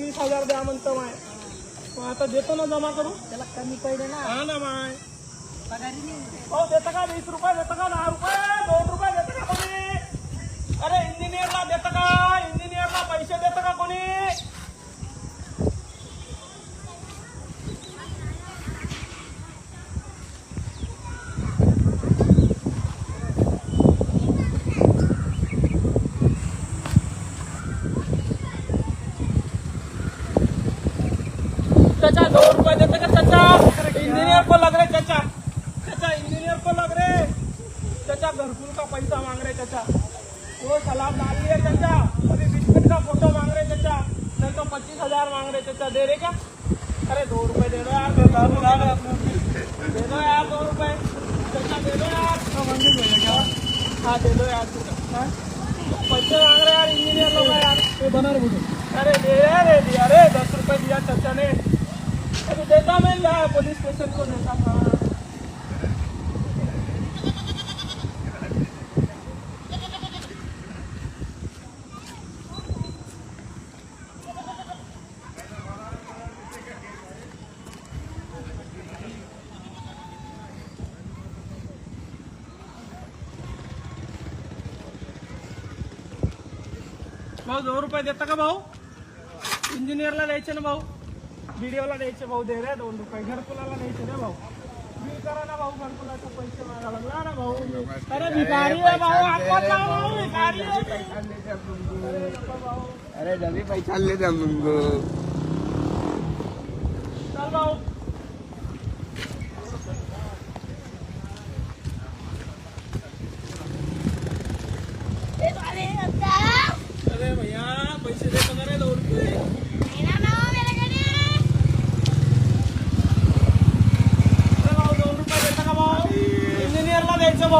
वीस हजार द्या म्हणतो माय. मग आता देतो ना जमा करू त्याला कमी पडले ना. हा ना माय. पगारी नाही. हो देतं का? वीस रुपये देतं का? दहा रुपये? दोन रुपये देतं का कोणी? अरे इंजिनियरला देतं का? इंजिनियरला पैसे देतं का कोणी? चाचा, दो रुपये देते का चाचा। इंजीनियर को लग रहे चाचा। चाचा, इंजीनियर को लग रहे चाचा, घरकुल का पैसा मांग रहे चाचा। वो सलाम डाल दिए चाचा। अभी बिस्किट का फ़ोटो मांग रहे चाचा। नहीं तो पच्चीस हज़ार मांग रहे चाचा। दे रहे क्या? अरे दो रुपए दे दो यार। दे दो यार, दो रुपए। चाचा, दे दो यार। हाँ दे दो यार। हाँ? पैसे मांग रहे यार, इंजीनियर लोग यार। बना रे अरे दे, अरे दिया अरे दस रुपए दिया चाचा ने। देता मैं यार पुलिस स्टेशन को देता था भाऊ दोन रुपये देता का भाऊ इंजिनियरला द्यायचे ना भाऊ व्हिडिओला द्यायचे भाऊ दे रे दोन रुपये. घरकुलाला द्यायचे रे भाऊ. करा ना भाऊ घरकुलाचे पैसे मागा लागला ना भाऊ. अरे भिकारी आहे भाऊ भाऊ भिकारी. अरे पैसा ले द्या मग चल भाऊ अरे भैया पैसे देतो का रे दोन रुपये अरे भाऊ दोन रुपये देता का भाऊ इंजिनियरला द्यायचं भाऊ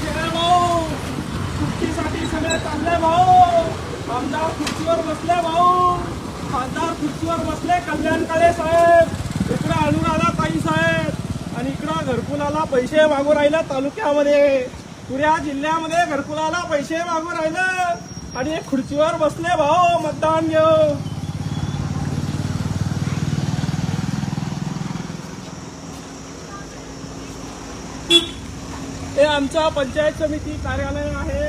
खेळ भाऊ खुर्चीसाठी सगळे चालले भाऊ आमदार खुर्चीवर बसले भाऊ. आमदार खुर्चीवर बसले कल्याण काळे साहेब. इकडं अनुराधा ताई साहेब. आणि इकडं घरकुलाला पैसे मागू राहिलं तालुक्यामध्ये पुऱ्या जिल्ह्यामध्ये घरकुलाला पैसे मागू राहिलं. आणि खुर्चीवर बसले भाऊ मतदान घेऊ. हे आमचं पंचायत समिती कार्यालय आहे.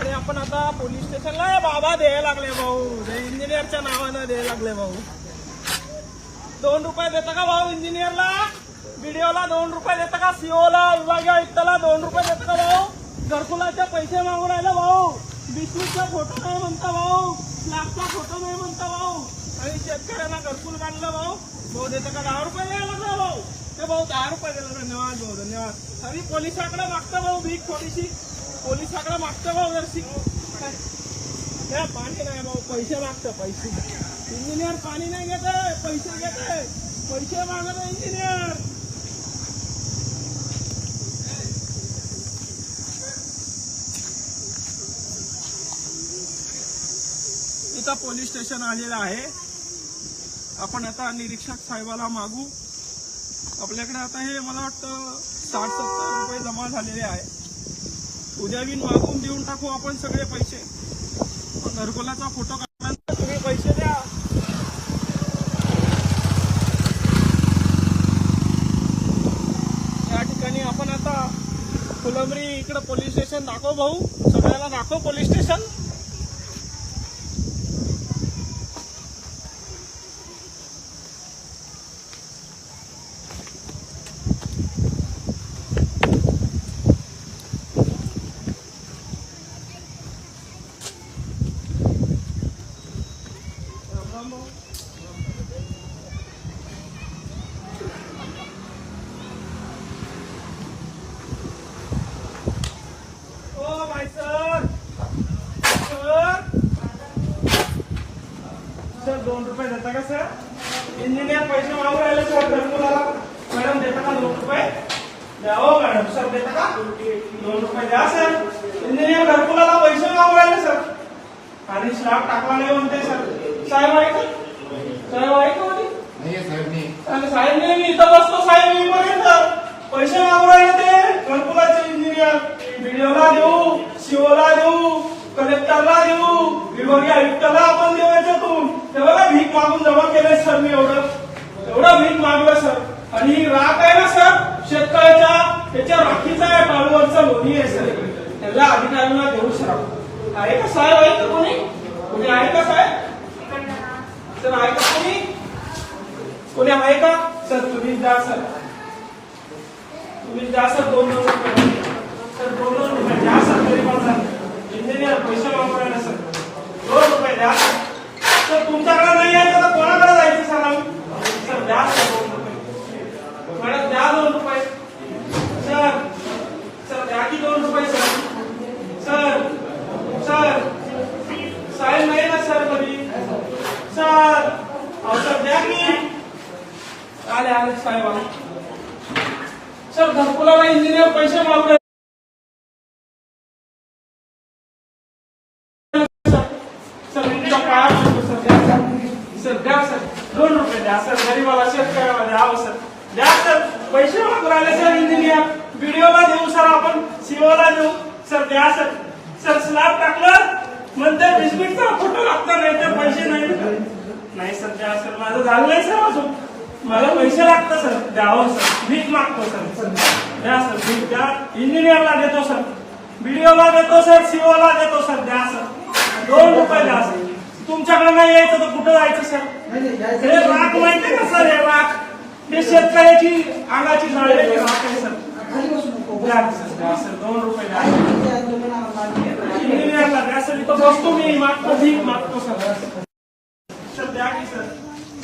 आणि आपण आता पोलीस स्टेशनला बाबा द्यायला लागले भाऊ. इंजिनियरच्या नावानं द्यायला लागले भाऊ. दोन रुपये देता का भाऊ इंजिनियरला व्हिडिओला दोन रुपये देता का? सीओला विभागीय आयुक्ताला दोन रुपये देता का भाऊ? घरकुलाचे पैसे मागून राहिला भाऊ. बिस्कुटचा फोटो नाही म्हणता भाऊ. स्लॅबचा फोटो नाही म्हणता भाऊ. आणि शेतकऱ्यांना घरकुल बांधलं भाऊ. भाऊ देता का? दहा रुपये द्यायला लागला भाऊ. ते भाऊ दहा रुपये दिला. धन्यवाद भाऊ धन्यवाद. अरे पोलिसाकडे मागतो भाऊ भीक थोडीशी. पोलिसाकडे मागतं भाऊ जरशी. त्या पाणी नाही भाऊ पैसे मागतं पैसे. इंजिनियर पाणी नाही घेत पैसे घेत पैसे मागत इंजिनियर इथं पोलीस स्टेशन आलेलं आहे. आपण आता निरीक्षक साहेबाला मागू. आपल्याकडे आता हे मला वाटतं साठ सत्तर रुपये जमा झालेले आहे. उद्या बिन मागून देऊन टाकू आपण सगळे पैसे. घरकुलाचा फोटो काढल्यानंतर तुम्ही पैसे द्या. या ठिकाणी आपण आता फुलंबरी इकडं पोलीस स्टेशन दाखव भाऊ. सगळ्याला दाखव पोलीस स्टेशन. द्या हो मॅडम सर देता का? दोन रुपये द्या सर. इंजिनियर घरकुलाला पैसे मागून राहिले सर. आणि स्लॅब टाकला नाही म्हणते सर. साहेब आहे का साहेब आहे का म्हणे? साहेब नाही मी इथं बसतो साहेब मी पर्यंत पैसे मागून राहिले ते घरकुलाचे इंजिनियर. बीडीओला देऊ सीओला देऊ कलेक्टरला देऊ विभागीय आयुक्ताला आपण देऊ याच्यातून. ते बघा भीक मागून जमा केले सर मी एवढं. एवढं भीक मागलं सर. आणि राख आहे ना सर? शेतकऱ्याच्या त्याच्या राखीचा या टाळूवरचा लोणी आहे सर. त्याला अधिकाऱ्यांना देऊ शराव आहे का साहेब? आहे का कोणी? कोणी आहे का साहेब? सर आहे का कोणी? कोणी आहे का? सर तुम्ही जा सर. तुम्ही जा सर दोन दोन रुपये. सर दोन दोन रुपये द्या सर तरी पण सर. इंजिनियर पैसे वापरायला सर. दोन रुपये द्या सर तुमच्याकडे नाही आहे तर कोणाकडे जायचं सर आम्ही सर द्या सर दोन रुपये मॅडम द्या दोन रुपये सर सर द्या की दोन रुपये सर सर सर साहेब नाही ना सर कधी सर अहो सर द्या की आले आले साहेब आले सर घरकुलाला इंजिनियर पैसे मागले सर मी पाया पडतो, सर? द्या सर. द्या सर. दोन रुपये द्या सर. गरीबाला शेतकऱ्याला द्यावं हो सर. द्या सर. पैसे मागून राहिले सर इंजिनियर व्हिडिओला देऊ सर आपण. सीओला देऊ. सर द्या सर. सर स्लॅब टाकलं. म्हणते बिस्किटचा फोटो लागतो नाही तर पैसे नाही. नाही सर द्या सर. माझं झालं नाही सर अजून. मला पैसे लागतं सर. द्यावं सर. भीक मागतो सर. द्या सर. भीक द्या. इंजिनियरला देतो सर. व्हिडिओला देतो सर. सीओला देतो सर. द्या सर. दोन रुपये द्या सर. तुमच्याकडे नाही यायचं तर कुठं जायचं सर? हे राख माहिती का सर? हे राख. हे शेतकऱ्याची अंगाची जाळलेली राख आहे सर. द्या सर. द्या सर. दोन रुपये द्या इंजिनियरला द्या सर. इथं बसतो मी. मागतो भीक मागतो सर.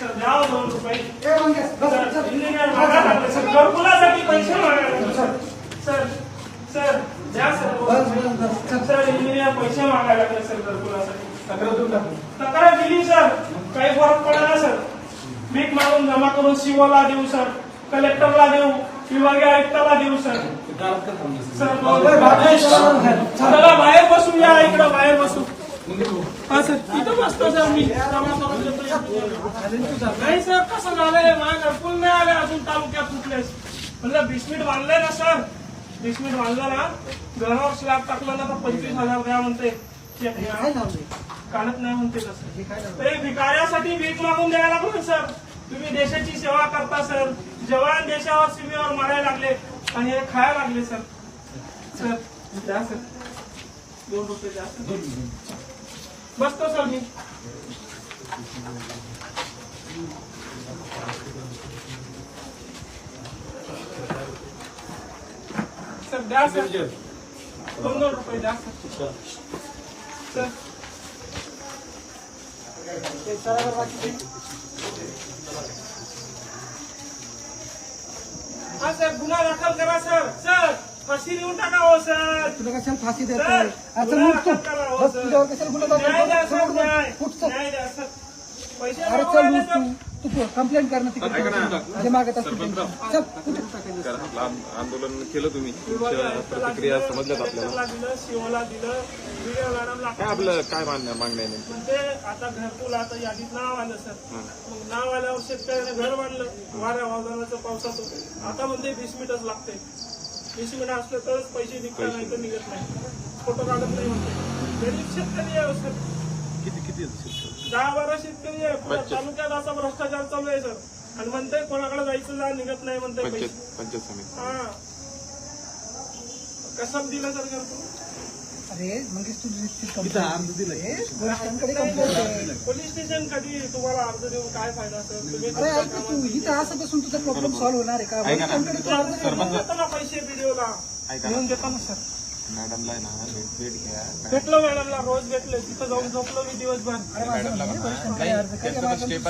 सर द्या हो दोन रुपये सर इंजिनियर मागायला लागले सर घरकुलासाठी पैसे मागायला लागले सर सर सर द्या सर. सर इंजिनियर पैसे मागायला लागले सर घरकुलासाठी तक्रार दिली सर काही फरक पडला सर भीक मागून जमा करून सीओला देऊ सर कलेक्टरला देऊ विभागीय आयुक्ताला देऊ सर सर चला बाहेर बसू या इकडं बाहेर बसू हा सर इथं बसतो सर मी. नाही सर कसं झालंय? माझ्या घरकुल नाही आले अजून तालुक्यात कुठलेच. म्हणलं बिस्मिट बांधलंय ना सर. बिस्मिट बांधलं ना. घरावर स्लॅब टाकलं ना तर पंचवीस हजार द्या म्हणते. काढत नाही म्हणते तसं ते भिकाऱ्यासाठी भीक मागून द्यायला लागलो सर. तुम्ही देशाची सेवा करता सर. जवान देशावर सीमेवर मारायला लागले आणि हे खायला लागले सर. सर द्या सर. दोन रुपये द्या सर. बसतो सर मी सर द्या सर दोन दोन रुपये द्या सर सर हा सर गुन्हा दाखल करा सर सर फाशी देऊन टाका हो सर. तुला कशाला फाशी सर, देतोय आता गुन्हा उठ तू. दाखल करा, हो, बस सर. तुझ्यावर कशाला गुन्हा न्याय द्या दाखल सर करतो? न्याय. उठ चल. न्याय द्या सर. पैसे अरे मागून चल राहिले उठ सर. तू तू कंप्लेंट कर ना तिकडे. जे मागत असतील. चल. कारण आंदोलन केलं तुम्ही. तुमच्या प्रतिक्रिया दिलं, समजल्यात आपल्याला. दिलं सीओला दिलं व्हिडिओ काय आपलं काय मान्य मागण्या आहे? नेमकी? म्हणजे आता घरकुल आता यादीत नाव आलं सर. मग नाव आल्यावर शेतकऱ्याने घर बांधलं. वाऱ्या वादळाचं पावसाचं. आता म्हणते वीस मिनिटच लागते वीस मिनिट असलं तरच पैसे निघतात नाही तर निघत नाही. फोटो काढत नाही म्हणते. गरीब शेतकरी आहे हो सर. किती किती? दहा बारा शेतकरी आहे. पुऱ्या. तालुक्यात असा भ्रष्टाचार चालू आहे सर. आणि म्हणते कोणाकडे जायचं जा निघत नाही म्हणते पंचायत समिती. हा. कसं दिलं सर घरकुल अरे मंगेश तू दिलं आहे. पोलीस स्टेशन कधी तुम्हाला अर्ज देऊन काय फायदा सर तुम्ही अरे ऐक ना तू इथं असं बसून तुझा प्रॉब्लेम सॉल्व्ह होणार आहे का? ऐका ना. तू अर्ज कर. पैसे व्हिडिओला ऐका ना. सर मॅडमला आहे ना भेट भेट घ्या. भेटलो मॅडमला रोज भेटलो. तिथं जाऊन झोपलो मी दिवसभर. अरे माझं म्हणणं आहे, वरिष्ठांकडे अर्ज. कर. त्यांचं स्टेप